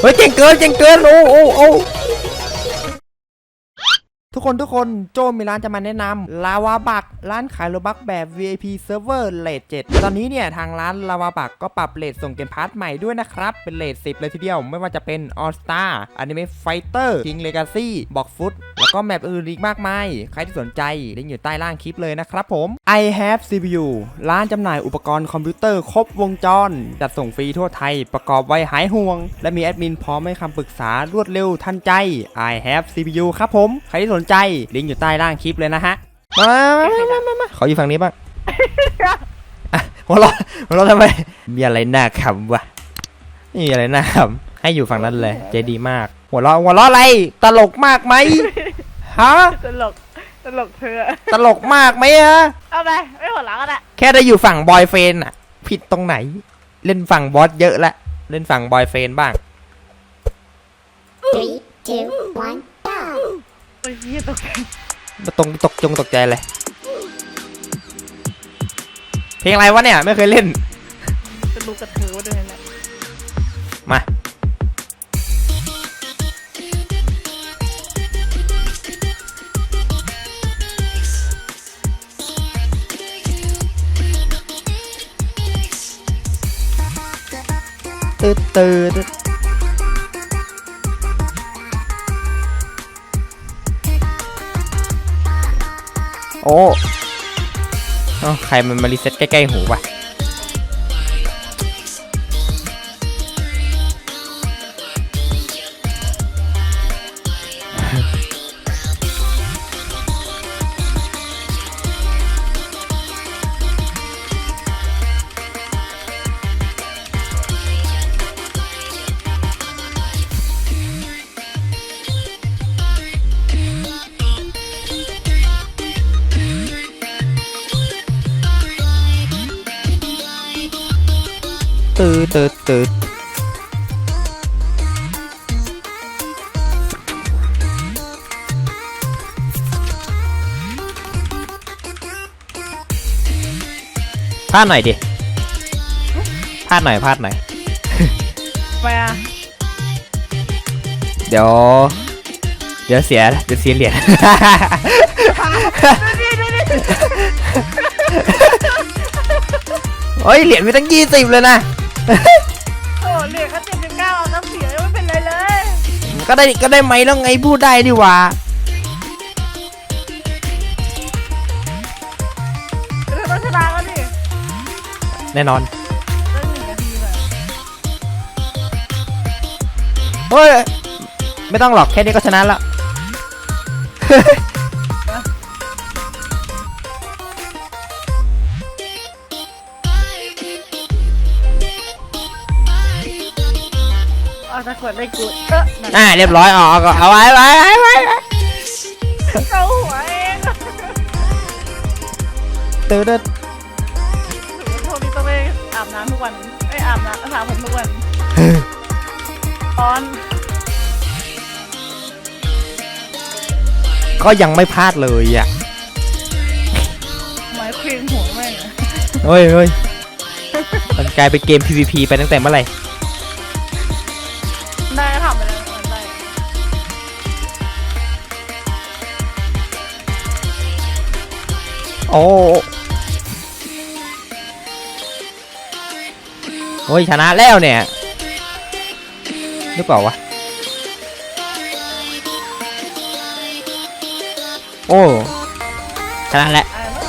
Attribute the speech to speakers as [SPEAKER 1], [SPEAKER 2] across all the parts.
[SPEAKER 1] เฮ้ยเจ๋งเกินเจ๋งเกินโอ้โอ้โอ้ คนทุกคนโจมีร้านจะมาแนะนำลาวาบักร้านขายโลบักแบบ VIP Server เลท7ตอนนี้เนี่ยทางร้านลาวาบักก็ปรับเลทส่งเกมพาร์ทใหม่ด้วยนะครับ เป็นเลท10 เลยทีเดียว ไม่ว่าจะเป็น All Star Anime Fighter King Legacy บอกฟุตแล้วก็แมปอื่นอีกมากมาย ใครที่สนใจลิงก์อยู่ใต้ล่างคลิปเลยนะครับผม I have CPU ร้านจำหน่ายอุปกรณ์คอมพิวเตอร์ครบวงจร จัดส่งฟรีทั่วไทยประกอบไว้หายห่วง และมีแอดมินพร้อมให้คำปรึกษารวดเร็วทันใจ I have CPU ครับผม ใครที่สนใจลิงก์อยู่ใต้ล่างคลิปเลยนะฮะมามามามามาขออยู่ฝั่งนี้บ้างอะหัวเราะหัวเราะทำไม มีอะไรน่าขำวะไม่มีอะไรน่าขำให้อยู่ฝั่งนั้นเลยใจดีมาก หัวเราะหัวเราะอะไร ตลกมากไหมฮะ
[SPEAKER 2] ตลก ตลกเธอ
[SPEAKER 1] ตลกมากไหมฮะ
[SPEAKER 2] เอาไป ไม่หัวเราะกันอะ
[SPEAKER 1] แค่ได้อยู่ฝั่งบอยเฟนอะผิดตรงไหน เล่นฝั่งบอสเยอะละ เล่นฝั่งบอยเฟนบ้าง
[SPEAKER 3] Three, two, one, go!
[SPEAKER 2] โอ้ ยเหี้ยตกใจ
[SPEAKER 1] มาตรงตกจงตกใจเลย เพลงอะไรวะเนี่ย ไม่เคยเล่น
[SPEAKER 2] จะรู้กับเธอว่าด้วยนั่นแหละ
[SPEAKER 1] มา ตืดตืด โอ้ใครมันมารีเซ็ตใกล้ๆหูวะ ตืดตืดตืดพลาดหน่อยดิพลาดหน่อยพลาดหน่อย
[SPEAKER 2] ทำไมอะ
[SPEAKER 1] เดี๋ยว เดี๋ยวเสีย เดี๋ยวเสียเหรียญโอ้ย เหรียญมีตั้งยี่สิบเลยนะ
[SPEAKER 2] โอ้เหรียญก็เจ็ดสิบเก้าเอาน้ำเสียยังไม่เป็นไรเลย
[SPEAKER 1] ก็ได้ก็ได้ไหมแล้วไงพูดได้ดีหว่า
[SPEAKER 2] เธอต้องชนะก็ดิ
[SPEAKER 1] แน่นอน
[SPEAKER 2] ได้หนึ่งนาทีเลย
[SPEAKER 1] เฮ้ย ไม่ต้องหรอกแค่นี้ก็ชนะละ
[SPEAKER 2] ดได้กูเออนั่น
[SPEAKER 1] อ่าเรียบร้อยออกเอาไว้ไว้ไว้ไว้
[SPEAKER 2] เข้าหัวเอง
[SPEAKER 1] ตื่นเต้น
[SPEAKER 2] โทษดีต้องไปอาบน้ำทุกวันไอยอาบน้ำสระผมทุกวันตอน
[SPEAKER 1] ก็ยังไม่พลาดเลยอะ
[SPEAKER 2] ไม้เคลียงหัวแม่งอะ
[SPEAKER 1] เฮ้ยเฮ้ยมันกลายเป็นเกม PVP ไปตั้งแต่เมื่อไหร่ โอ้โอ้ยชนะแล้วเนี่ยหรือเปล่าวะ โอ้ชนะแล้ว
[SPEAKER 2] อะไรวะ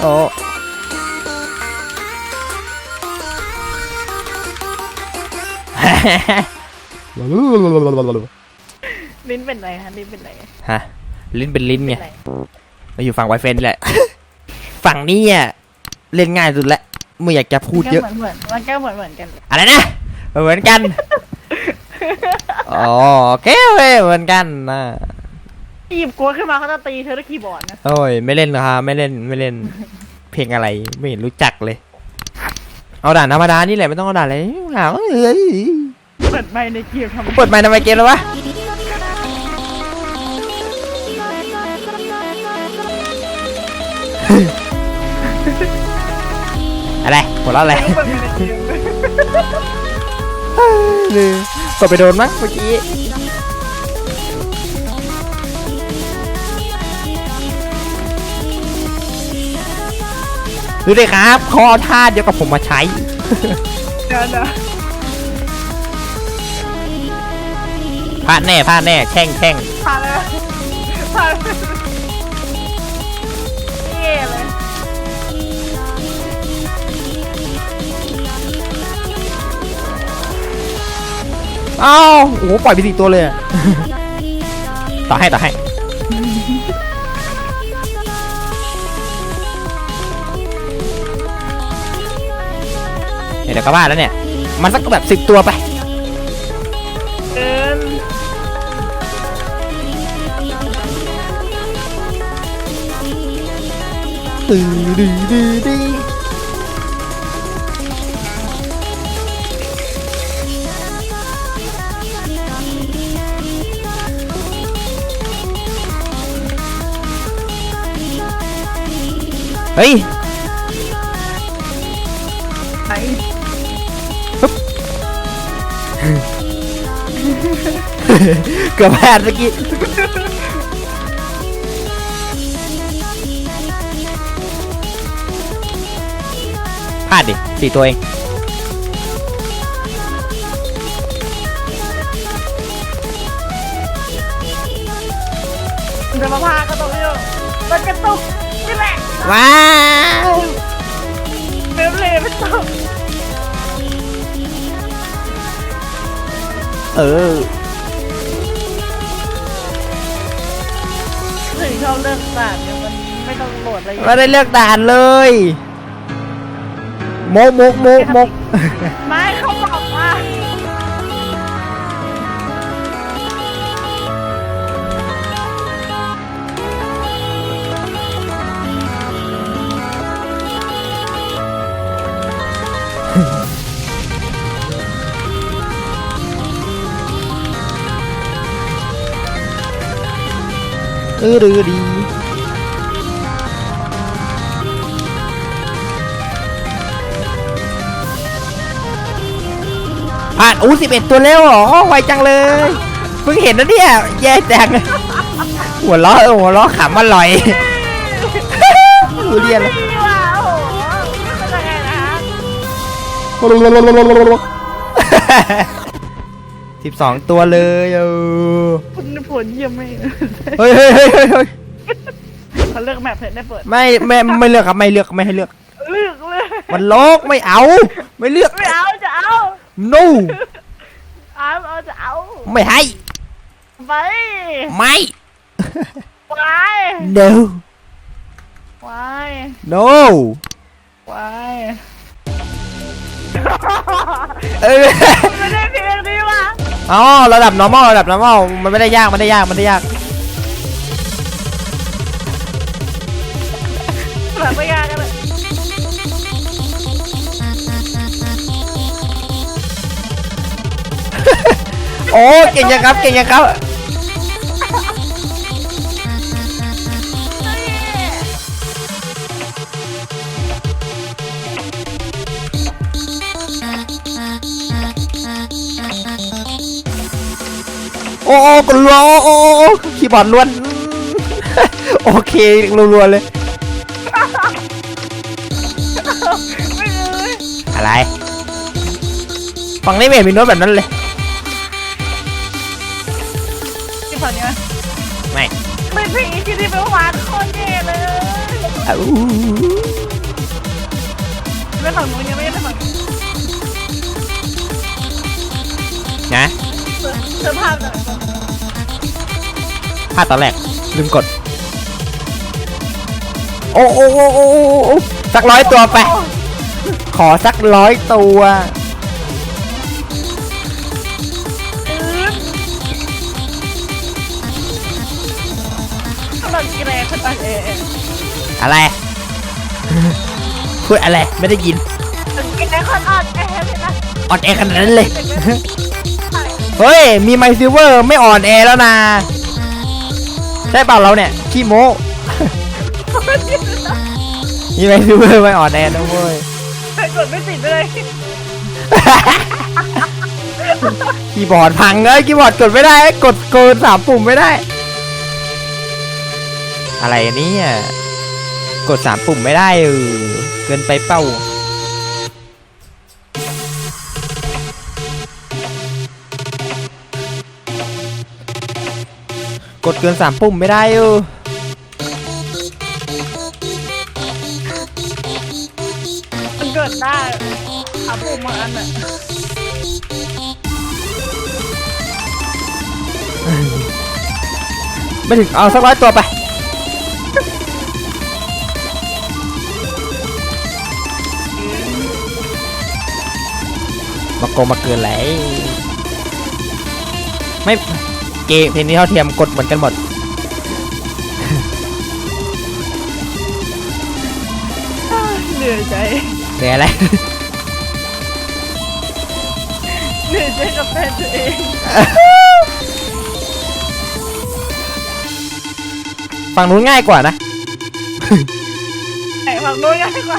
[SPEAKER 1] โอ้
[SPEAKER 2] ลิ้นเป็นไรคะลิ้นเป็นไร
[SPEAKER 1] ฮะ ลิ้นเป็นลิ้นไง
[SPEAKER 2] เป็นไร
[SPEAKER 1] มาอยู่ฝั่งไวเฟนนี่แหละ ฝั่งนี้อะเล่นง่ายสุดละไม่อยากจะพูดเยอะ
[SPEAKER 2] ก็เหมือนเหมือนมันก็เหมือนเหมือนกัน
[SPEAKER 1] อะไรนะ เหมือนกันอ๋อโอเคเว้ยเหมือนกันนะ
[SPEAKER 2] หยิบกลัวขึ้นมาเขาจะตีเธอด้วยคีย์บอร์ดนะ
[SPEAKER 1] โอ้ยไม่เล่นนะครับไม่เล่นไม่เล่น เพลงอะไรไม่เห็นรู้จักเลย เอาด่านธรรมดานี่แหละไม่ต้องเอาด่านอะไรหาเอ้ย
[SPEAKER 2] เปิดไมค์ในเกมทำไม
[SPEAKER 1] เปิดไมค์ทำไมเกมแล้ววะ อะไรหัวเราะอะไร
[SPEAKER 2] เปิดไมค์ในเกม
[SPEAKER 1] ลืมกดไปโดนมั้งเมื่อกี้ดูดิครับคอท่าเดียวกับผมมาใช้
[SPEAKER 2] เดี๋ยวเดี๋ยว
[SPEAKER 1] พลาดแน่พลาดแน่แข่งแข่ง
[SPEAKER 2] ผ่านเลยผ่านเลย
[SPEAKER 1] อ้าวโอ้โหปล่อยไปสี่ตัวเลยอะ ต่อให้ต่อให้ เดี๋ยวก็ว่าแล้วเนี่ย มันสักแบบสิบตัวไป
[SPEAKER 2] เกิน
[SPEAKER 1] ดื้อดื้อดื้อดื้อ เฮ้ย
[SPEAKER 2] ไหน
[SPEAKER 1] เกือบแพ้เมื่อกี้พลาดดิสี่ตัวเอง
[SPEAKER 2] จะมาพากระตุกอยู่มันกระตุกนี่แหละ
[SPEAKER 1] ว้าว
[SPEAKER 2] เบลเลยมันตก
[SPEAKER 1] เออ
[SPEAKER 2] ถึงชอบเลือกสารเนี่ยมันไม่ต้องโหลดอะไร
[SPEAKER 1] ไม่ได้เลือกด่านเลยโมกโมกโมกโมก
[SPEAKER 2] ไม่เขาบอกว่า
[SPEAKER 1] เออดือดีผ่านอู้สิบเอ็ดตัวแล้วเหรอไวจังเลยเพิ่งเห็นนะเนี่ย แย่จังหัวล้อเออหัวล้อขำอร่อยดูเรียนเลย
[SPEAKER 2] ดีว่ะโอ้โหเป็นยังไงนะ
[SPEAKER 1] สิบสองตัวเลยเออ
[SPEAKER 2] ผลผลเยี่ยมไม่
[SPEAKER 1] เฮ้ยเฮ้ยเฮ้ยเฮ้ยเฮ้ย
[SPEAKER 2] เขาเลือกแมปเพจได้เปิด
[SPEAKER 1] ไม่ไม่ไม่เลือกครับไม่เลือกไม่ให้เลือก
[SPEAKER 2] เลือกเลย
[SPEAKER 1] มันโลกไม่เอา ไม่เลือก
[SPEAKER 2] ไม่เอาจะเอา
[SPEAKER 1] no
[SPEAKER 2] เอาเอาจะเอา
[SPEAKER 1] ไม่ให้
[SPEAKER 2] ไป
[SPEAKER 1] ไม่
[SPEAKER 2] ไป
[SPEAKER 1] no
[SPEAKER 2] ไป
[SPEAKER 1] no
[SPEAKER 2] ไป
[SPEAKER 1] เออ
[SPEAKER 2] ไม่ได้เพียงนี้ว่ะ
[SPEAKER 1] อ๋อระดับ normal ระดับ normal มันไม่ได้ยากมันไม่ได้ยากมันไม่ได้ยาก
[SPEAKER 2] แบบไม่ยากกันเลย
[SPEAKER 1] โอ้เก่งยังครับเก่งยังครับ กดรัวโอ้โอ้โอ้คีย์บอร์ดล้วน โอเครัวๆเลย
[SPEAKER 2] ไม่เลย
[SPEAKER 1] อะไรฝั่งนี้ไม่เห็นมีโน้ตแบบนั้นเลย
[SPEAKER 2] ที่ฝั่งนี้ไหม
[SPEAKER 1] ไม่
[SPEAKER 2] ไม่ผีที่ที่เป็นหวานโคตรเย่เลย
[SPEAKER 1] อ้าว
[SPEAKER 2] ไม่ฝั่งนู้นยังไม่ได้ฝั่ง
[SPEAKER 1] นะ
[SPEAKER 2] เสื้อผ้าหน่อย
[SPEAKER 1] พลาดตอนแรกลืมกดโอ้โอ้โอ้โอ้โอ้โอ้สักร้อยตัวไป ขอสักร้อยตัว
[SPEAKER 2] กำลังกินอะไรคนอ่อนแอ
[SPEAKER 1] อะไร พูดอะไรไม่ได้ยิน
[SPEAKER 2] กินอะไรคนอ่อนแอเลยนะ
[SPEAKER 1] อ่อนแอขนาดนั้นเลย เฮ้ย มีไมซิเวอร์ไม่อ่อนแอแล้วนะ ใช่เปล่าเราเนี่ยขี้โม้มีไมซิเวอร์ไม่อ่อนแอนะเว้ย
[SPEAKER 2] กดไม่ติดเลย
[SPEAKER 1] คีย์บอร์ดพังเอ้ยคีย์บอร์ดกดไม่ได้กดเกินสามปุ่มไม่ได้ อะไรเนี่ยกดสามปุ่มไม่ได้เออเกินไปเป้า กดเกินสามปุ่มไม่ได้เออ
[SPEAKER 2] มันเกิดได้เอาปุ่มมาอันน่ะ
[SPEAKER 1] ไม่ถึงเอาสักร้อยตัวไป มาโกงมาเกินแล้วไม่ เกมเพลงนี้เท่าเทียมกดเหมือนกันหมด
[SPEAKER 2] เหนื่อยใจ
[SPEAKER 1] แต่อะไร
[SPEAKER 2] เหนื่อยใจกับแฟนตัวเอง
[SPEAKER 1] ฝั่งนู้นง่ายกว่านะ
[SPEAKER 2] ไหนฝั่งโน้นง่ายกว่า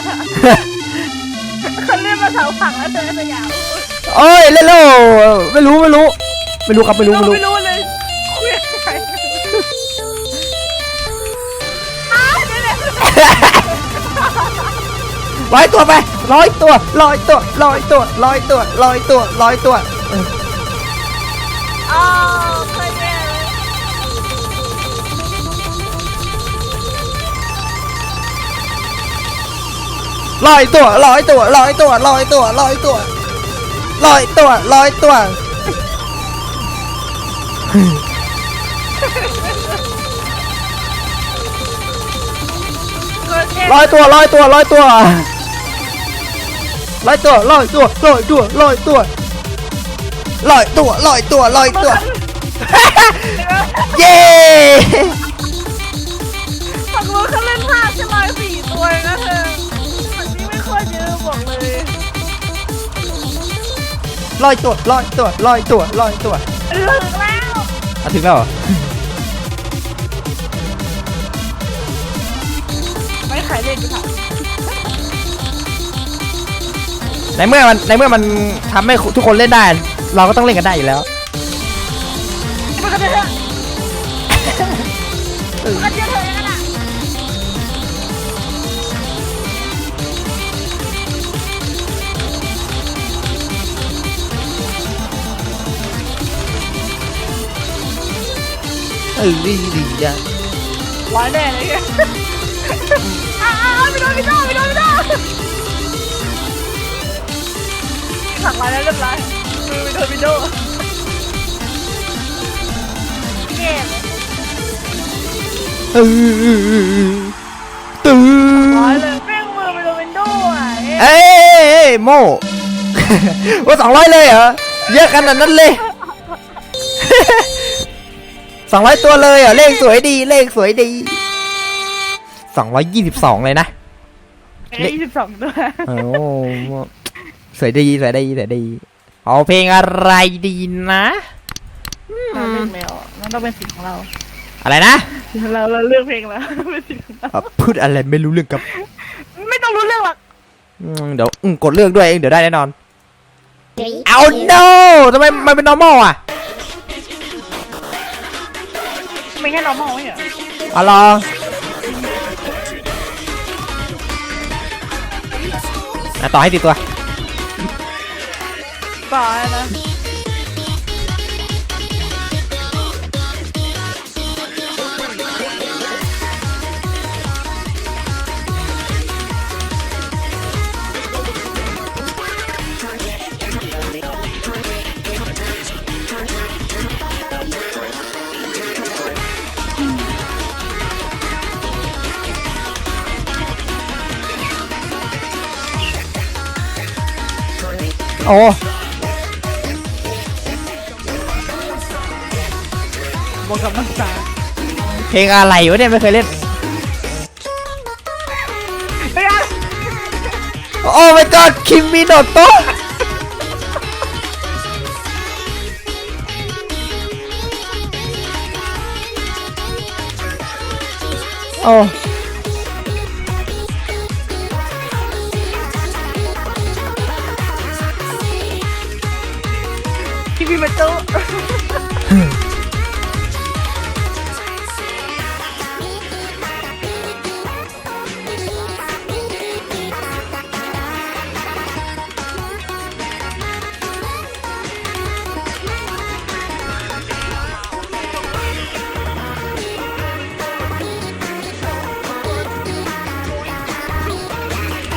[SPEAKER 2] เขาเรียกมาเสาฝั่งแล้วเธอสยาม
[SPEAKER 1] โอ้ยเล่นแล้วไม่รู้ไม่รู้ ไม่รู้ครับไม่รู้
[SPEAKER 2] เรา
[SPEAKER 1] ไม่รู้
[SPEAKER 2] ไม่รู้ ร้อย
[SPEAKER 1] ตัวไปร้อยตัวร้อยตัวร้อยตัวร้อยตัวร้อยตัวร้อยตัวเออ
[SPEAKER 2] อ้าวเคยแย่เลย
[SPEAKER 1] ร้อยตัวร้อยตัวร้อยตัวร้อยตัวร้อยตัวร้อยตัวร้อยตัว
[SPEAKER 2] เคยแย่
[SPEAKER 1] ร้อยตัวร้อยตัวร้อยตัว ร้อยตัวร้อยตัวร้อยตัวร้อยตัวร้อยตัวร้อยตัวร้อยตัว เย้
[SPEAKER 2] ฝั่งนู้นเขาเล่นพลาดใช่ไหมสี่ตัวเองนะเธอฝั่งนี้ไม่ค่อยเยอะบอกเลย
[SPEAKER 1] ร้อยตัวร้อยตัวร้อยตัวร้อยตัว
[SPEAKER 2] เหลืองแล้ว
[SPEAKER 1] อะถึงแล้วเหรอ
[SPEAKER 2] ไม่ขายเล่นดีค่ะ
[SPEAKER 1] ในเมื่อมันในเมื่อมันทำให้ทุกคนเล่นได้ เราก็ต้องเล่นกันได้อยู่แล้ว
[SPEAKER 2] มันก็จะเถอะมันก็เถอะเลยกันอะ
[SPEAKER 1] เออดีดีจ้ะ
[SPEAKER 2] ร้อยแน่เลยเนี่ยอ้าวไม่โดนไม่โดนไม่โดนไม่โดน ถักมาแล้วเรียบร้อยมือไม่โดนไม่โดนเก็บ
[SPEAKER 1] เออตื้
[SPEAKER 2] ร้อย
[SPEAKER 1] อ
[SPEAKER 2] เลยแม่งมือไปโดนวินโดว์อะเอ๊ะ
[SPEAKER 1] เอ้ยเอ้ยเอ้ยโม่ว่าสองร้อยเลยเหรอเยอะขนาดนั้นเลยสองร้อยตัวเลยเหรอเลขสวยดีเลขสวยดีสองร้อยยี่สิบสองเลยนะ
[SPEAKER 2] ยี่สิบสองตัว
[SPEAKER 1] โอ้ส วยดีสวยดีสวยดีเอาเพลงอะไรดีนะ
[SPEAKER 2] เราเลือกแล้วอะมันต้องเป็นสิ่งของเรา
[SPEAKER 1] อะไรนะ
[SPEAKER 2] เราเราเลือกเพลงแล้วเป็นสิ่งของเรา
[SPEAKER 1] อะพูดอะไรไม่รู้เรื่องกับ
[SPEAKER 2] ไม่ต้องรู้เรื่องหรอก
[SPEAKER 1] อืมเดี๋ยวอืมกดเลือกด้วยเองเดี๋ยวได้แน่นอน
[SPEAKER 3] Three,
[SPEAKER 1] เอา no ทำไมมันเป็น normal อะ
[SPEAKER 2] ไม่แค่ normal ไม่เหรอ
[SPEAKER 1] อ๋อเหรออะต่อให้ติดตัว
[SPEAKER 2] fun. Oh. กกับน้ำตา
[SPEAKER 1] เพลงอะไรวะเนี่ยไม่เคยเล่น
[SPEAKER 2] ไม่เอา
[SPEAKER 1] โอ้ my god คิมมิโนโตะโอ้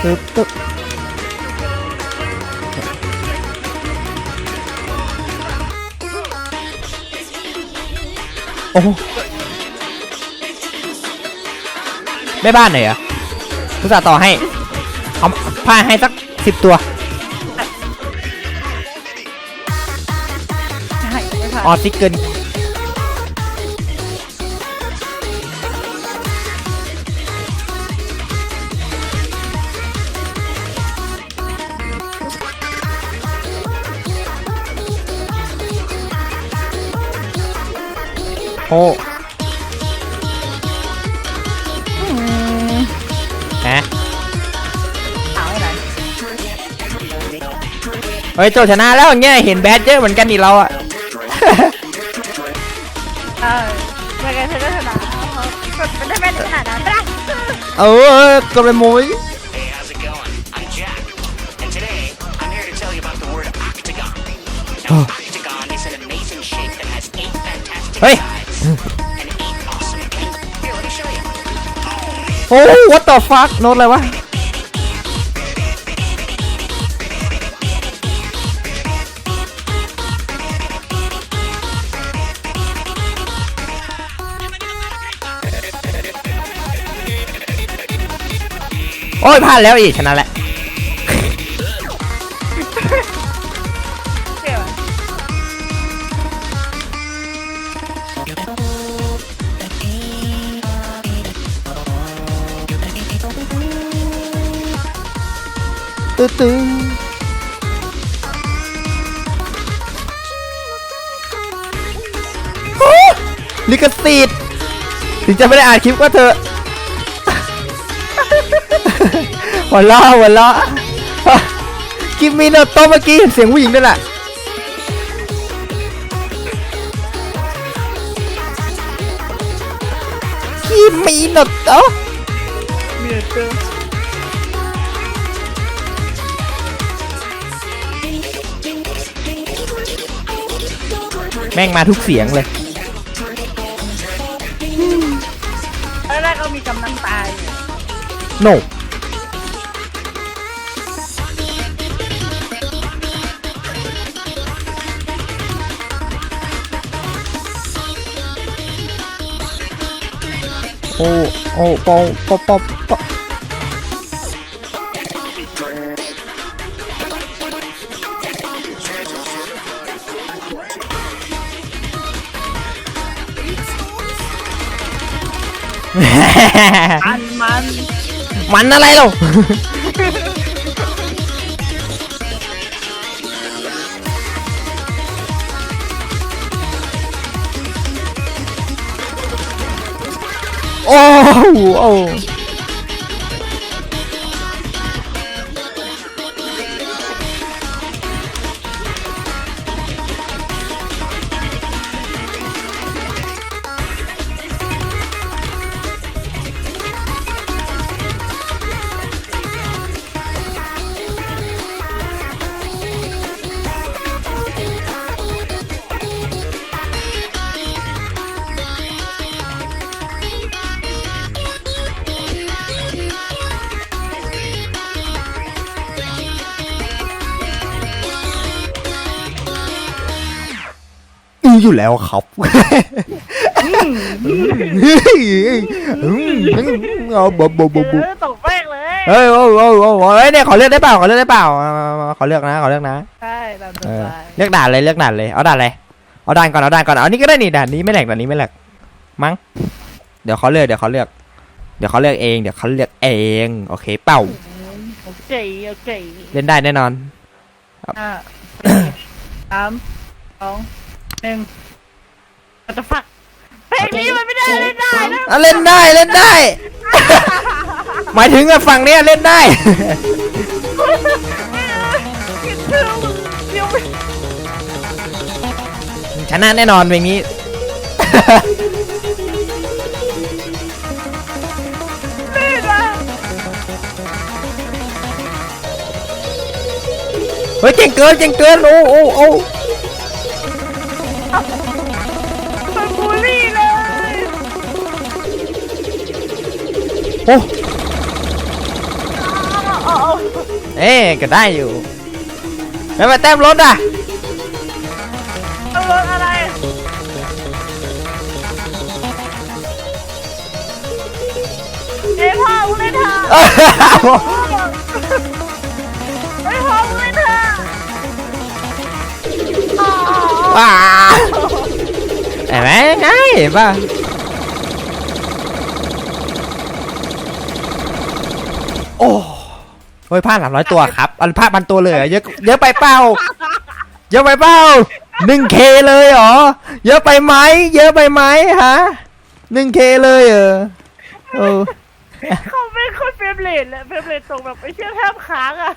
[SPEAKER 1] ตึ๊บตึ๊บโอ้โหแม่บ้านไหนอะทุกสาห์ต่อให้เอาผ้าให้สักสิบตัว
[SPEAKER 2] ใช่ไม่ผ่าน
[SPEAKER 1] ออซิกเกิน เฮ้ยโจชนะแล้วอย่างเงี้ยเห็นแบดเยอะเหมือนกันนี่เราอะ
[SPEAKER 2] เออไม่ไงเธอก็ชนะเพราะมันได้แม่นขนาดนั้นปะ
[SPEAKER 1] เออกระโมย
[SPEAKER 4] Hey, how's it going? I'm Jack, and today I'm here to tell you about the word octagon. Now, octagon is an amazing shape that has eight fantastic
[SPEAKER 1] Hey.
[SPEAKER 4] sides and eight awesome angles. Here, let me show you.
[SPEAKER 1] โอ้ what the fuck โน้ตอะไรวะ อ้ยพลาดแล้วอีกชนะแล้ว
[SPEAKER 2] เตื้
[SPEAKER 1] อตื้อโอ้ลิขสิทธิ์ถึงจะไม่ได้อ่านคลิปก็เถอะ หัวเราะหัวเราะคลิปมีโนโตะเมื่อกี้เห็นเสียงผู้หญิงด้วยแหละคลิปมีโนโตะ
[SPEAKER 2] มีแต่เจอ
[SPEAKER 1] แม่งมาทุกเสียงเลย
[SPEAKER 2] แล้วแรกก็มีกำลังตาย
[SPEAKER 1] no โอ้โอ้ปอปอปอปอ
[SPEAKER 2] อันมัน
[SPEAKER 1] มันอะไรเรา โอ้ โหโอ้มีอยู่แล้วครับเอาบบบบบบ
[SPEAKER 2] เออตกแรกเลย
[SPEAKER 1] เฮ้ยโอ้โหโอ้โหโอ้โหเฮ้ยเนี่ยขอเลือกได้เปล่าขอเลือกได้เปล่ามามามาขอเลือกนะขอเลือกนะ
[SPEAKER 2] ใช่ตามส
[SPEAKER 1] เออบา
[SPEAKER 2] ย
[SPEAKER 1] เลือกด่านเลยเลือกด่านเลยเอาด่านเลยเอาด่านก่อนเอาด่านก่อนเอานี่ก็ได้นี่ด่านนี้ไม่แหลกด่านนี้ไม่แหลกมั้งเดี๋ยวเขาเลือกเดี๋ยวเขาเลือก เดี๋ยวเขาเลือกเองเดี๋ยวเขาเลือกเองโอเคเป่า
[SPEAKER 2] โอเคโอเค
[SPEAKER 1] เล่นได้แน่นอน
[SPEAKER 2] ห้าสามสองห นึ่งมันจะฟักเพลงนี้มันไม่ได้เล่นได้นะ
[SPEAKER 1] อะเล่นได้เล่นได้ หมายถึงอะฝั่งเนี้ยเล่นได้
[SPEAKER 2] คิดถึงเดี๋ยวไป
[SPEAKER 1] โนะแน่นอนเพลงนี้
[SPEAKER 3] นี่นะ
[SPEAKER 1] เฮ้ยเก่งเกินเก่งเกินโอ้โอ้โอ้
[SPEAKER 3] มันบูลลี่เลย
[SPEAKER 1] โอ้
[SPEAKER 3] เอาเอา
[SPEAKER 1] เอ๊ะก็ได้อยู่แล้วมาแต้มรถอะ
[SPEAKER 3] เอารถอะไร เอ้ยพ่อมึงเล่นเว้า
[SPEAKER 1] เห็นไหมง่ายเห็นป่ะโอ้โอ้ยพลาดสามร้อยตัวครับ อันพลาดพันตัวเลยเหรอเยอะเยอะไปเปล่า เยอะไปเปล่าหนึ่งเคเลยเหรอ เยอะไปไหม เยอะไปไหมฮะหนึ่งเคเลยเหรอเออ
[SPEAKER 3] เขาเป็นคนเฟรมเรทแหละเฟรมเรทตกแบบไอ้เชี่ยแทบค้างอะ